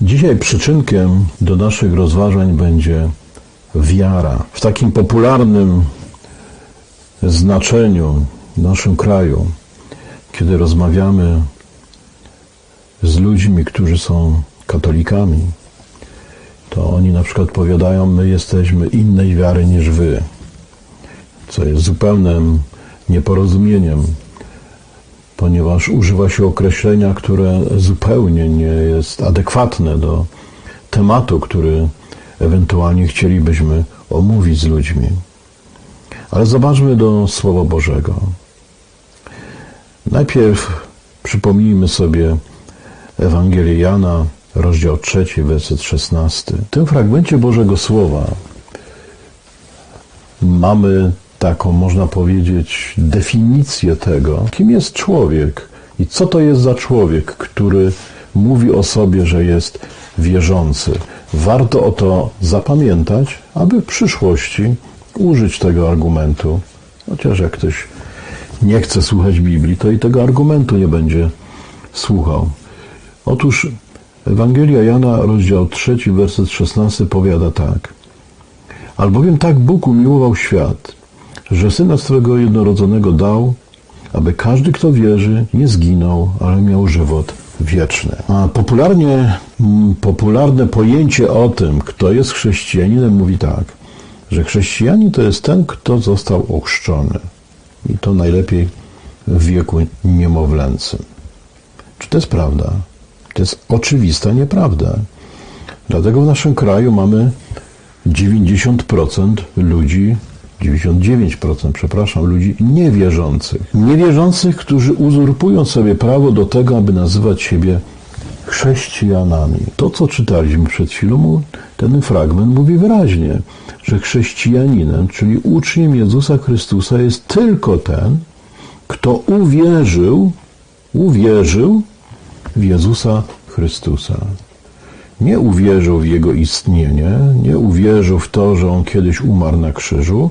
Dzisiaj przyczynkiem do naszych rozważań będzie wiara. W takim popularnym znaczeniu w naszym kraju, kiedy rozmawiamy z ludźmi, którzy są katolikami, to oni na przykład powiadają, my jesteśmy innej wiary niż wy, co jest zupełnym nieporozumieniem, ponieważ używa się określenia, które zupełnie nie jest adekwatne do tematu, który ewentualnie chcielibyśmy omówić z ludźmi. Ale zobaczmy do Słowa Bożego. Najpierw przypomnijmy sobie Ewangelię Jana, rozdział 3, werset 16. W tym fragmencie Bożego Słowa mamy taką, można powiedzieć, definicję tego, kim jest człowiek i co to jest za człowiek, który mówi o sobie, że jest wierzący. Warto o to zapamiętać, aby w przyszłości użyć tego argumentu. Chociaż jak ktoś nie chce słuchać Biblii, to i tego argumentu nie będzie słuchał. Otóż Ewangelia Jana, rozdział 3, werset 16 powiada tak. Albowiem tak Bóg umiłował świat, że Syna swego jednorodzonego dał, aby każdy, kto wierzy, nie zginął, ale miał żywot wieczny. A popularnie, mm, popularne pojęcie o tym, kto jest chrześcijaninem, mówi tak, że chrześcijanin to jest ten, kto został ochrzczony. I to najlepiej w wieku niemowlęcym. Czy to jest prawda? To jest oczywista nieprawda. Dlatego w naszym kraju mamy 90% ludzi 99%, przepraszam, ludzi niewierzących. Niewierzących, którzy uzurpują sobie prawo do tego, aby nazywać siebie chrześcijanami. To, co czytaliśmy przed chwilą, ten fragment mówi wyraźnie, że chrześcijaninem, czyli uczniem Jezusa Chrystusa jest tylko ten, kto uwierzył, uwierzył w Jezusa Chrystusa. Nie uwierzył w Jego istnienie, nie uwierzył w to, że On kiedyś umarł na krzyżu,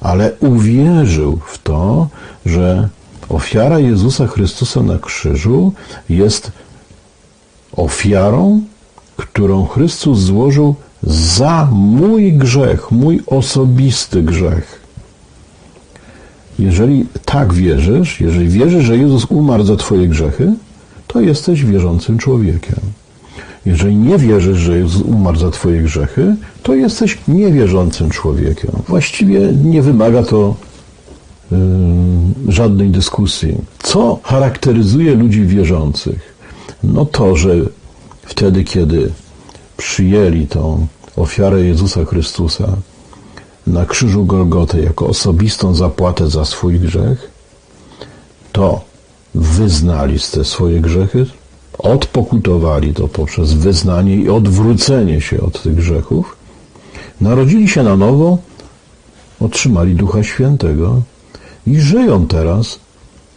ale uwierzył w to, że ofiara Jezusa Chrystusa na krzyżu jest ofiarą, którą Chrystus złożył za mój grzech, mój osobisty grzech. Jeżeli tak wierzysz, jeżeli wierzysz, że Jezus umarł za Twoje grzechy, to jesteś wierzącym człowiekiem. Jeżeli nie wierzysz, że Jezus umarł za Twoje grzechy, to jesteś niewierzącym człowiekiem. Właściwie nie wymaga to yy, żadnej dyskusji. Co charakteryzuje ludzi wierzących? No to, że wtedy, kiedy przyjęli tą ofiarę Jezusa Chrystusa na krzyżu Golgoty jako osobistą zapłatę za swój grzech, to wyznali te swoje grzechy, odpokutowali to poprzez wyznanie i odwrócenie się od tych grzechów, narodzili się na nowo, otrzymali Ducha Świętego i żyją teraz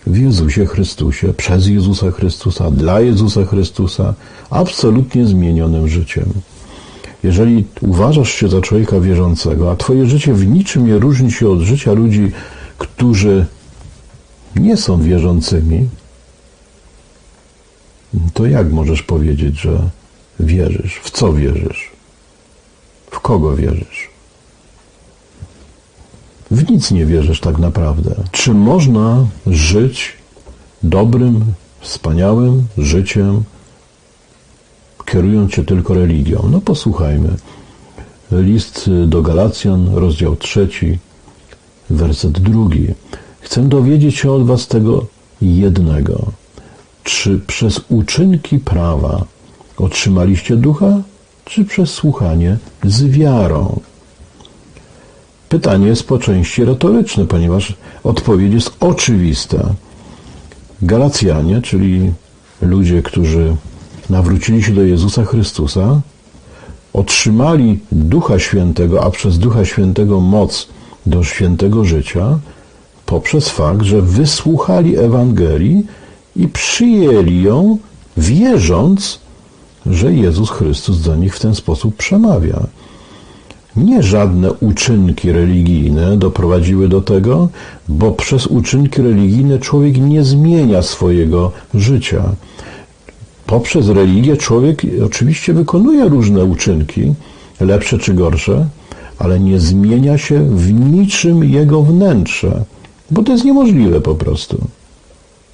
w Jezusie Chrystusie, przez Jezusa Chrystusa, dla Jezusa Chrystusa, absolutnie zmienionym życiem. Jeżeli uważasz się za człowieka wierzącego, a twoje życie w niczym nie różni się od życia ludzi, którzy nie są wierzącymi, to jak możesz powiedzieć, że wierzysz? W co wierzysz? W kogo wierzysz? W nic nie wierzysz tak naprawdę. Czy można żyć dobrym, wspaniałym życiem, kierując się tylko religią? No posłuchajmy. List do Galacjan, rozdział trzeci, werset drugi. Chcę dowiedzieć się od was tego jednego czy przez uczynki prawa otrzymaliście ducha, czy przez słuchanie z wiarą? Pytanie jest po części retoryczne, ponieważ odpowiedź jest oczywista. Galacjanie, czyli ludzie, którzy nawrócili się do Jezusa Chrystusa, otrzymali Ducha Świętego, a przez Ducha Świętego moc do świętego życia, poprzez fakt, że wysłuchali Ewangelii i przyjęli ją, wierząc, że Jezus Chrystus do nich w ten sposób przemawia. Nie żadne uczynki religijne doprowadziły do tego, bo przez uczynki religijne człowiek nie zmienia swojego życia. poprzez religię człowiek oczywiście wykonuje różne uczynki, lepsze czy gorsze, ale nie zmienia się w niczym jego wnętrze, bo to jest niemożliwe po prostu.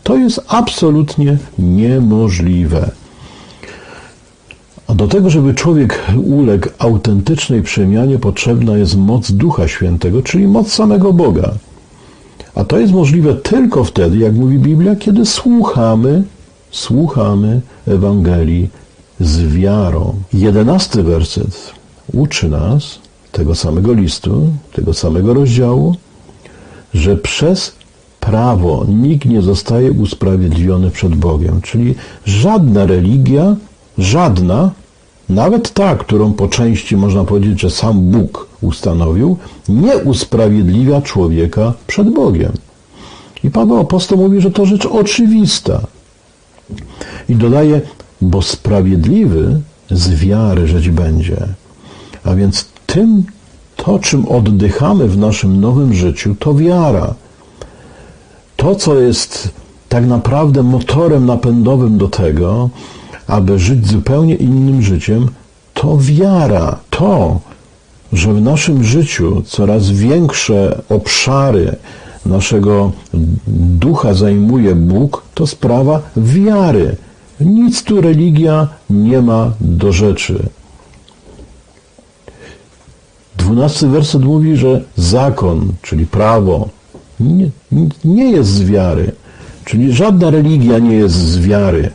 To jest absolutnie niemożliwe. A do tego, żeby człowiek uległ autentycznej przemianie, potrzebna jest moc Ducha Świętego, czyli moc samego Boga. A to jest możliwe tylko wtedy, jak mówi Biblia, kiedy słuchamy, słuchamy Ewangelii z wiarą. Jedenasty werset uczy nas tego samego listu, tego samego rozdziału, że przez prawo nikt nie zostaje usprawiedliwiony przed Bogiem. Czyli żadna religia, żadna, nawet ta, którą po części można powiedzieć, że sam Bóg ustanowił, nie usprawiedliwia człowieka przed Bogiem. I Paweł Apostoł mówi, że to rzecz oczywista. I dodaje, bo sprawiedliwy z wiary żyć będzie. A więc tym, to czym oddychamy w naszym nowym życiu, to wiara. To, co jest tak naprawdę motorem napędowym do tego, aby żyć zupełnie innym życiem, to wiara. To, że w naszym życiu coraz większe obszary naszego ducha zajmuje Bóg, to sprawa wiary. Nic tu religia nie ma do rzeczy. Dwunasty werset mówi, że zakon, czyli prawo, nie, nie jest z wiary. Czyli żadna religia nie jest z wiary.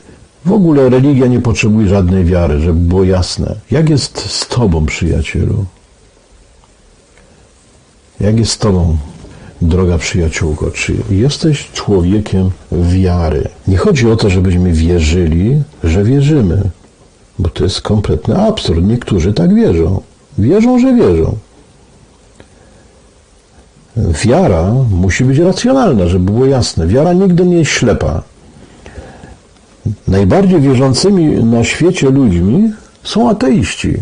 W ogóle religia nie potrzebuje żadnej wiary, żeby było jasne. Jak jest z Tobą, przyjacielu? Jak jest z Tobą, droga przyjaciółko? Czy jesteś człowiekiem wiary? Nie chodzi o to, żebyśmy wierzyli, że wierzymy, bo to jest kompletny absurd. Niektórzy tak wierzą. Wierzą, że wierzą. Wiara musi być racjonalna, żeby było jasne. Wiara nigdy nie jest ślepa. Najbardziej wierzącymi na świecie ludźmi są ateiści.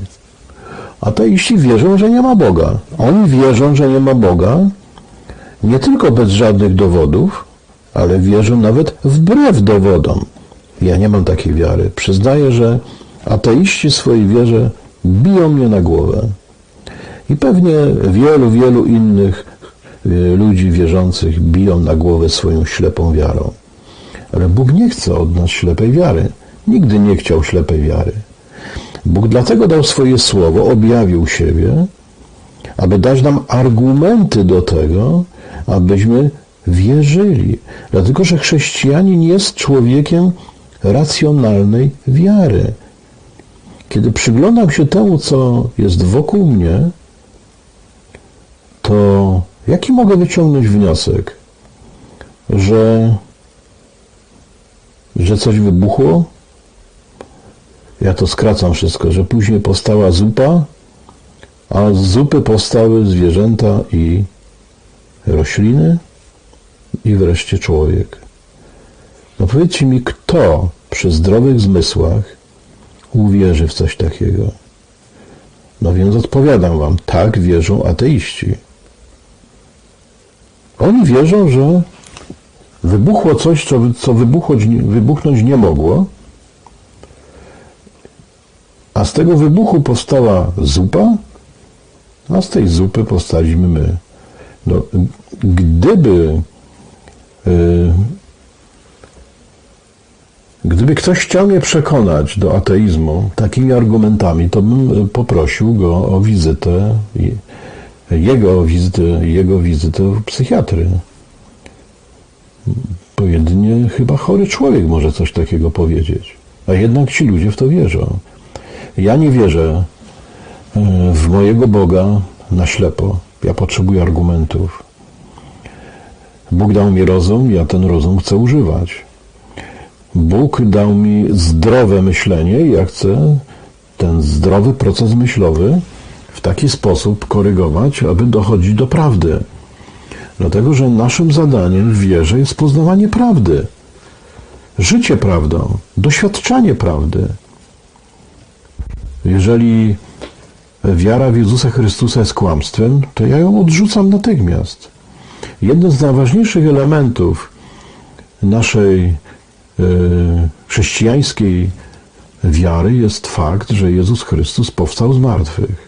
Ateiści wierzą, że nie ma Boga. Oni wierzą, że nie ma Boga nie tylko bez żadnych dowodów, ale wierzą nawet wbrew dowodom. Ja nie mam takiej wiary. Przyznaję, że ateiści swojej wierze biją mnie na głowę. I pewnie wielu, wielu innych ludzi wierzących biją na głowę swoją ślepą wiarą. Ale Bóg nie chce od nas ślepej wiary. Nigdy nie chciał ślepej wiary. Bóg dlatego dał swoje słowo, objawił siebie, aby dać nam argumenty do tego, abyśmy wierzyli. Dlatego, że chrześcijanin jest człowiekiem racjonalnej wiary. Kiedy przyglądam się temu, co jest wokół mnie, to jaki mogę wyciągnąć wniosek? Że, że coś wybuchło? Ja to skracam wszystko, że później powstała zupa, a z zupy powstały zwierzęta i rośliny i wreszcie człowiek. No powiedzcie mi, kto przy zdrowych zmysłach uwierzy w coś takiego? No więc odpowiadam wam, tak wierzą ateiści. Oni wierzą, że wybuchło coś, co, co wybuchnąć nie mogło, a z tego wybuchu powstała zupa, a z tej zupy powstaliśmy my. No, gdyby yy, Gdyby ktoś chciał mnie przekonać do ateizmu takimi argumentami, to bym poprosił go o wizytę, jego wizytę, jego wizytę u psychiatry. Bo jedynie chyba chory człowiek może coś takiego powiedzieć. A jednak ci ludzie w to wierzą. Ja nie wierzę e, w mojego Boga na ślepo. Ja potrzebuję argumentów. Bóg dał mi rozum, ja ten rozum chcę używać. Bóg dał mi zdrowe myślenie ja chcę ten zdrowy proces myślowy w taki sposób korygować, aby dochodzić do prawdy. Dlatego, że naszym zadaniem w wierze jest poznawanie prawdy, życie prawdą, doświadczanie prawdy. Jeżeli wiara w Jezusa Chrystusa jest kłamstwem, to ja ją odrzucam natychmiast. Jeden z najważniejszych elementów naszej E, chrześcijańskiej wiary jest fakt, że Jezus Chrystus powstał z martwych.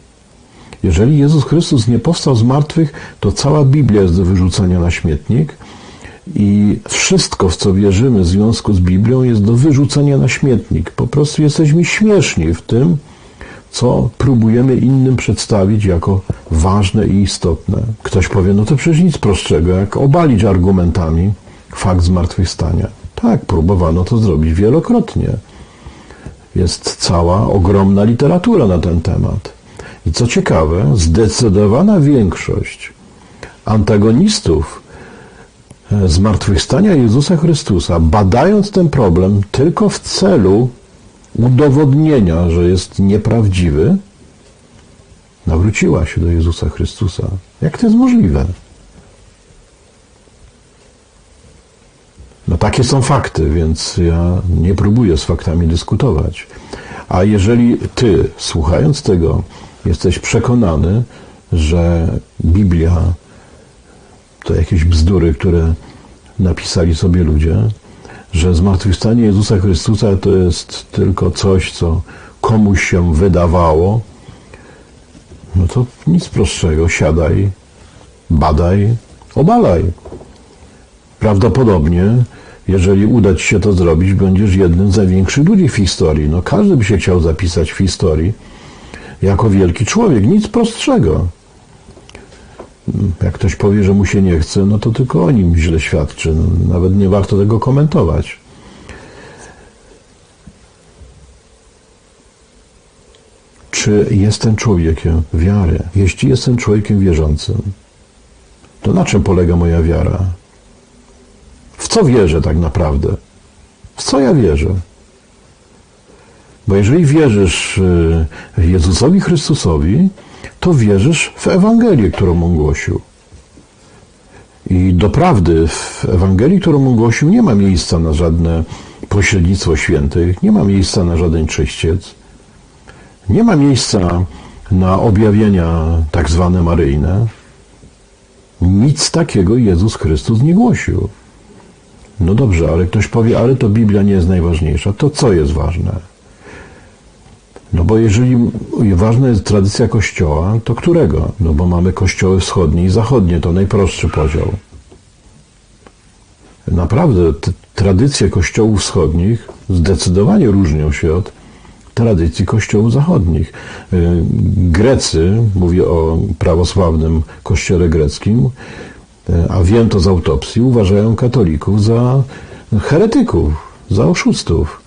Jeżeli Jezus Chrystus nie powstał z martwych, to cała Biblia jest do wyrzucenia na śmietnik i wszystko, w co wierzymy w związku z Biblią, jest do wyrzucenia na śmietnik. Po prostu jesteśmy śmieszni w tym, co próbujemy innym przedstawić jako ważne i istotne. Ktoś powie, no to przecież nic prostszego, jak obalić argumentami fakt zmartwychwstania. Tak, próbowano to zrobić wielokrotnie. Jest cała ogromna literatura na ten temat. I co ciekawe, zdecydowana większość antagonistów e, zmartwychwstania Jezusa Chrystusa, badając ten problem tylko w celu udowodnienia, że jest nieprawdziwy, nawróciła się do Jezusa Chrystusa. Jak to jest możliwe? No takie są fakty, więc ja nie próbuję z faktami dyskutować. A jeżeli ty, słuchając tego, jesteś przekonany, że Biblia to jakieś bzdury, które napisali sobie ludzie, że zmartwychwstanie Jezusa Chrystusa to jest tylko coś, co komuś się wydawało, no to nic prostszego. Siadaj, badaj, obalaj. Prawdopodobnie, jeżeli uda ci się to zrobić, będziesz jednym z największych ludzi w historii. No każdy by się chciał zapisać w historii jako wielki człowiek. Nic prostszego. Jak ktoś powie, że mu się nie chce, no to tylko o nim źle świadczy. Nawet nie warto tego komentować. Czy jestem człowiekiem wiary? Jeśli jestem człowiekiem wierzącym, to na czym polega moja wiara? W co wierzę tak naprawdę? W co ja wierzę? Bo jeżeli wierzysz y, Jezusowi Chrystusowi, to wierzysz w Ewangelię, którą on głosił. I doprawdy w Ewangelii, którą on głosił, nie ma miejsca na żadne pośrednictwo świętych, nie ma miejsca na żaden czyściec, nie ma miejsca na objawienia tak zwane maryjne. Nic takiego Jezus Chrystus nie głosił. No dobrze, ale ktoś powie, ale to Biblia nie jest najważniejsza. To co jest ważne? No bo jeżeli ważna jest tradycja Kościoła, to którego? No bo mamy kościoły wschodnie i zachodnie, to najprostszy podział. Naprawdę tradycje kościołów wschodnich zdecydowanie różnią się od tradycji kościołów zachodnich. Y, Grecy, mówię o prawosławnym kościele greckim, y, a wiem to z autopsji, uważają katolików za heretyków, za oszustów.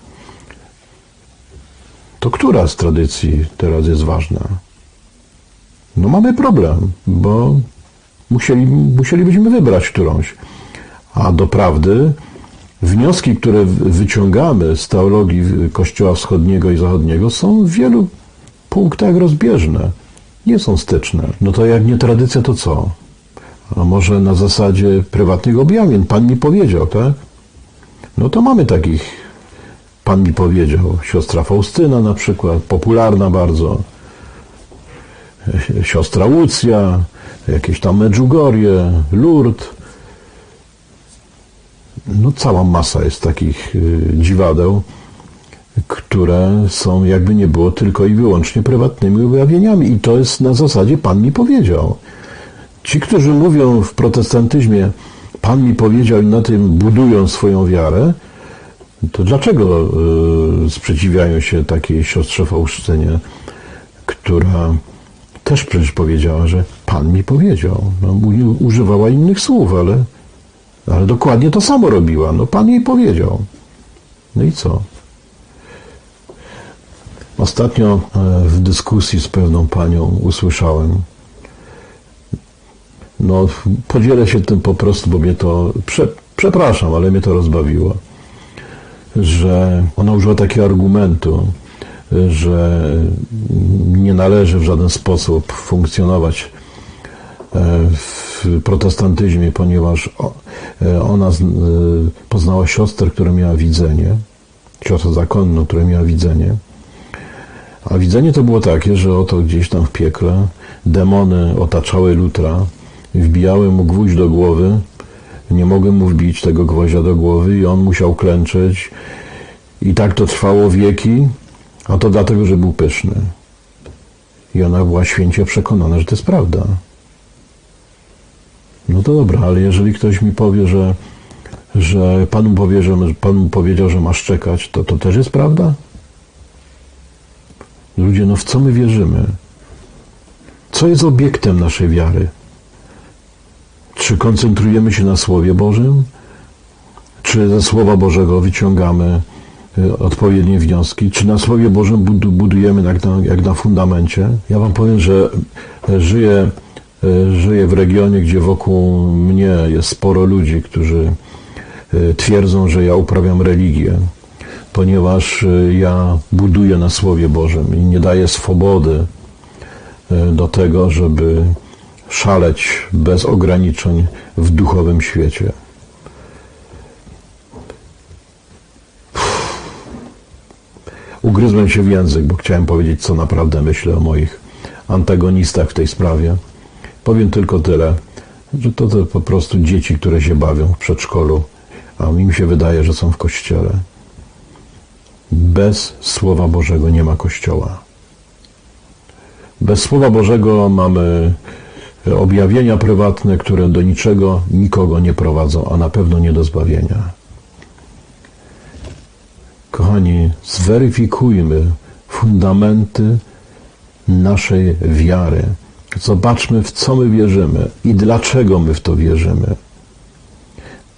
To która z tradycji teraz jest ważna? No mamy problem, bo musieli, musielibyśmy wybrać którąś. A doprawdy wnioski, które wyciągamy z teologii Kościoła Wschodniego i Zachodniego są w wielu punktach rozbieżne. Nie są styczne. No to jak nie tradycja, to co? A może na zasadzie prywatnych objawień? Pan mi powiedział, tak? No to mamy takich Pan mi powiedział, siostra Faustyna na przykład, popularna bardzo, siostra Łucja, jakieś tam Medjugorje, Lourdes. No cała masa jest takich y, dziwadeł, które są jakby nie było tylko i wyłącznie prywatnymi objawieniami i to jest na zasadzie Pan mi powiedział. Ci, którzy mówią w protestantyzmie Pan mi powiedział i na tym budują swoją wiarę, to dlaczego y, sprzeciwiają się takiej siostrze Faustynie, która też przecież powiedziała, że Pan mi powiedział. No, używała innych słów, ale, ale dokładnie to samo robiła. No, Pan jej powiedział. No i co? Ostatnio e, w dyskusji z pewną panią usłyszałem, no podzielę się tym po prostu, bo mnie to, prze, przepraszam, ale mnie to rozbawiło że ona użyła takiego argumentu, że nie należy w żaden sposób funkcjonować e, w protestantyzmie, ponieważ e, ona e, poznała siostrę, która miała widzenie, siostrę zakonną, która miała widzenie. A widzenie to było takie, że oto gdzieś tam w piekle demony otaczały Lutra, wbijały mu gwóźdź do głowy nie mogłem mu wbić tego gwoździa do głowy i on musiał klęczeć. I tak to trwało wieki, A to dlatego, że był pyszny. I ona była święcie przekonana, że to jest prawda. No to dobra, ale jeżeli ktoś mi powie, że, że Pan mu powie, że Pan mu powiedział, że masz czekać, to to też jest prawda? Ludzie, no w co my wierzymy? Co jest obiektem naszej wiary? Czy koncentrujemy się na Słowie Bożym? Czy ze Słowa Bożego wyciągamy y, odpowiednie wnioski? Czy na Słowie Bożym budu- budujemy jak na, jak na fundamencie? Ja Wam powiem, że e, żyję, e, żyję w regionie, gdzie wokół mnie jest sporo ludzi, którzy twierdzą, że ja uprawiam religię, ponieważ ja buduję na Słowie Bożym i nie daję swobody do tego, żeby szaleć bez ograniczeń w duchowym świecie. Ugryzłem się w język, bo chciałem powiedzieć, co naprawdę myślę o moich antagonistach w tej sprawie. Powiem tylko tyle, że to, to po prostu dzieci, które się bawią w przedszkolu, a mi się wydaje, że są w kościele. Bez Słowa Bożego nie ma kościoła. Bez Słowa Bożego mamy objawienia prywatne, które do niczego, nikogo nie prowadzą, a na pewno nie do zbawienia. Kochani, zweryfikujmy fundamenty naszej wiary. Zobaczmy, w co my wierzymy i dlaczego my w to wierzymy.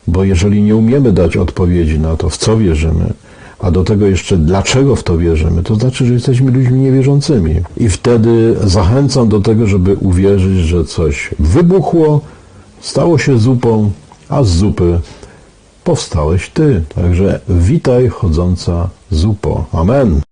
Bo jeżeli nie umiemy dać odpowiedzi na to, w co wierzymy, a do tego jeszcze dlaczego w to wierzymy, to znaczy, że jesteśmy ludźmi niewierzącymi. I wtedy zachęcam do tego, żeby uwierzyć, że coś wybuchło, stało się zupą, a z zupy powstałeś ty. Także witaj chodząca zupo. Amen.